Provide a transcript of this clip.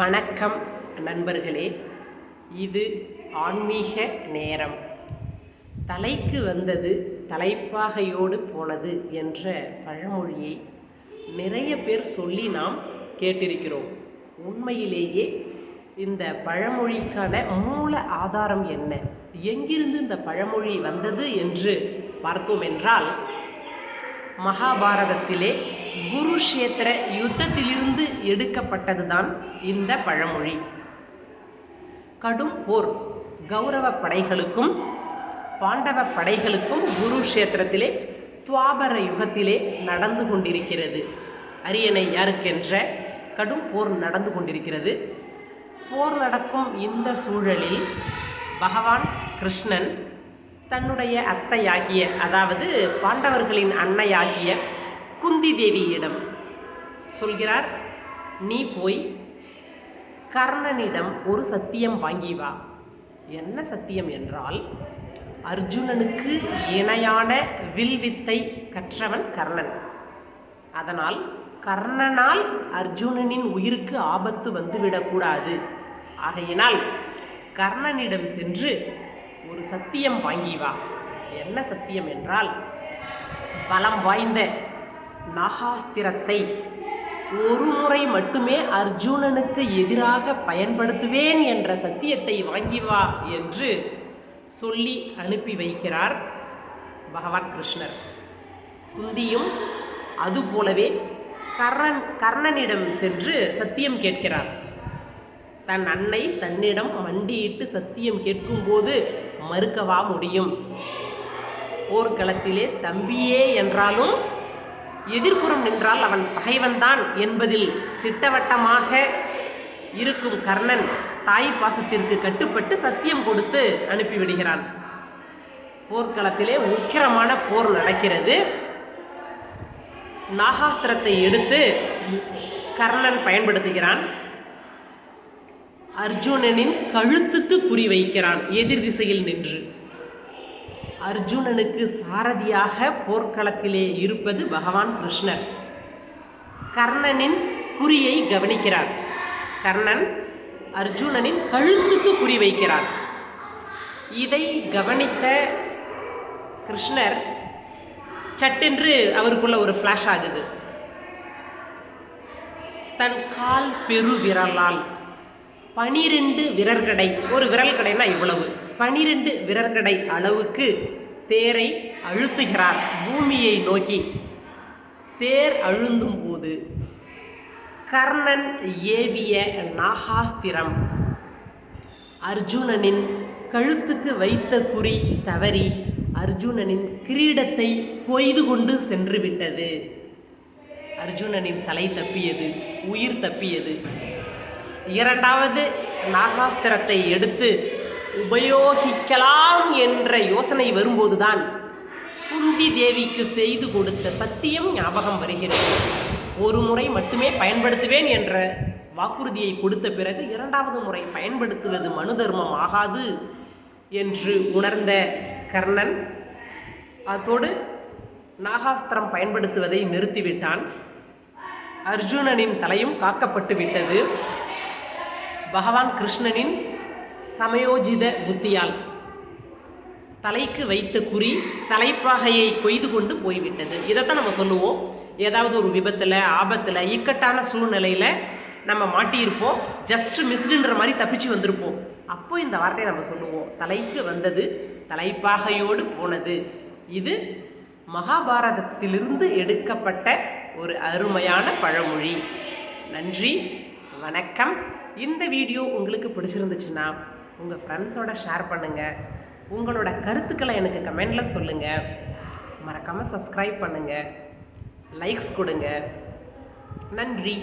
வணக்கம் நண்பர்களே. இது ஆன்மீக நேரம். தலைக்கு வந்தது தலைப்பாகையோடு போனது என்ற பழமொழியை நிறைய பேர் சொல்லி நாம் கேட்டிருக்கிறோம். உண்மையிலேயே இந்த பழமொழிக்கான மூல ஆதாரம் என்ன? எங்கிருந்து இந்த பழமொழி வந்தது என்று பார்த்தோம் என்றால் மகாபாரதத்திலே குருஷேத்திர யுத்தத்திலிருந்து எடுக்கப்பட்டதுதான் இந்த பழமொழி. கடும் போர் கௌரவ படைகளுக்கும் பாண்டவ படைகளுக்கும் குருஷேத்திரத்திலே துவாபர யுகத்திலே நடந்து கொண்டிருக்கிறது. அரியணை யாருக்கென்ற கடும் போர் நடந்து கொண்டிருக்கிறது. போர் நடக்கும் இந்த சூழலில் பகவான் கிருஷ்ணன் தன்னுடைய அத்தையாகிய அதாவது பாண்டவர்களின் அன்னையாகிய குந்தி தேவியிடம் சொல்கிறார் நீ போய் கர்ணனிடம் ஒரு சத்தியம் வாங்கி வா. என்ன சத்தியம் என்றால் அர்ஜுனனுக்கு இணையான வில்வித்தை கற்றவன் கர்ணன். அதனால் கர்ணனால் அர்ஜுனனின் உயிருக்கு ஆபத்து வந்துவிடக்கூடாது ஆகையினால் கர்ணனிடம் சென்று ஒரு சத்தியம் வாங்கி வா. என்ன சத்தியம் என்றால் பலம் வாய்ந்த நாகாஸ்திரத்தை ஒரு முறை மட்டுமே அர்ஜுனனுக்கு எதிராக பயன்படுத்துவேன் என்ற சத்தியத்தை வாங்கி வா என்று சொல்லி அனுப்பி வைக்கிறார் பகவான் கிருஷ்ணர். குந்தியும் அதுபோலவே கர்ணன் கர்ணனிடம் சென்று சத்தியம் கேட்கிறார். தன் அன்னை தன்னிடம் மண்டியிட்டு சத்தியம் கேட்கும்போது மறுக்கவா முடியும்? போர்க்களத்திலே தம்பியே என்றாலும் எதிர்புறம் நின்றால் அவன் பகைவன்தான் என்பதில் திட்டவட்டமாக இருக்கும் கர்ணன் தாய் பாசத்திற்கு கட்டுப்பட்டு சத்தியம் கொடுத்து அனுப்பிவிடுகிறான். போர்க்களத்திலே உக்கிரமான போர் நடக்கிறது. நாகாஸ்திரத்தை எடுத்து கர்ணன் பயன்படுத்துகிறான். அர்ஜுனனின் கழுத்துக்கு குறி வைக்கிறான் எதிர் திசையில் நின்று. அர்ஜுனனுக்கு சாரதியாக போர்க்களத்திலே இருப்பது பகவான் கிருஷ்ணர். கர்ணனின் குறியை கவனிக்கிறார். கர்ணன் அர்ஜுனனின் கழுத்துக்கு குறி வைக்கிறார். இதை கவனித்த கிருஷ்ணர் சட்டென்று அவருக்குள்ள ஒரு ஃப்ளாஷ் ஆகுது. தன் கால் பெரு விரலால் பனிரெண்டு விரற்கடை ஒரு விரல் கடைனா இவ்வளவு. பனிரெண்டு விரற்கடை அளவுக்கு தேரை அழுத்துகிறார். பூமியை நோக்கி தேர் அழுந்தும் போது கர்ணன் ஏவிய நாகாஸ்திரம். அர்ஜுனனின் கழுத்துக்கு வைத்த குறி தவறி அர்ஜுனனின் கிரீடத்தை கொய்து கொண்டு சென்று விட்டது அர்ஜுனனின் தலை தப்பியது உயிர் தப்பியது. இரண்டாவது நாகாஸ்திரத்தை எடுத்து உபயோகிக்கலாம் என்ற யோசனை வரும்போதுதான் குந்தி தேவிக்கு செய்து கொடுத்த சத்தியம் ஞாபகம் வருகிறது. ஒரு முறை மட்டுமே பயன்படுத்துவேன் என்ற வாக்குறுதியை கொடுத்த பிறகு இரண்டாவது முறை பயன்படுத்துவது மனு தர்மம் ஆகாது என்று உணர்ந்த கர்ணன் அதோடு நாகாஸ்திரம் பயன்படுத்துவதை நிறுத்திவிட்டான். அர்ஜுனனின் தலையும் காக்கப்பட்டு விட்டது. பகவான் கிருஷ்ணனின் சமயோஜித புத்தியால். தலைக்கு வைத்த குறி தலைப்பாகையை கொய்து கொண்டு போய்விட்டது. இதைத்தான் நம்ம சொல்லுவோம். ஏதாவது ஒரு விபத்தில் ஆபத்தில் இக்கட்டான சூழ்நிலையில் நம்ம மாட்டியிருப்போம். ஜஸ்ட் மிஸ்டுன்ற மாதிரி தப்பிச்சு வந்திருப்போம். அப்போ இந்த வார்த்தையை நம்ம சொல்லுவோம். தலைக்கு வந்தது தலைப்பாகையோடு போனது. இது மகாபாரதத்திலிருந்து எடுக்கப்பட்ட ஒரு அருமையான பழமொழி. நன்றி வணக்கம். இந்த வீடியோ உங்களுக்கு பிடிச்சிருந்துச்சுன்னா உங்கள் ஃப்ரெண்ட்ஸோட ஷேர் பண்ணுங்கள் உங்களோட கருத்துக்களை எனக்கு கமெண்டில் சொல்லுங்கள் மறக்காமல் சப்ஸ்கிரைப் பண்ணுங்கள் லைக்ஸ் கொடுங்க. நன்றி.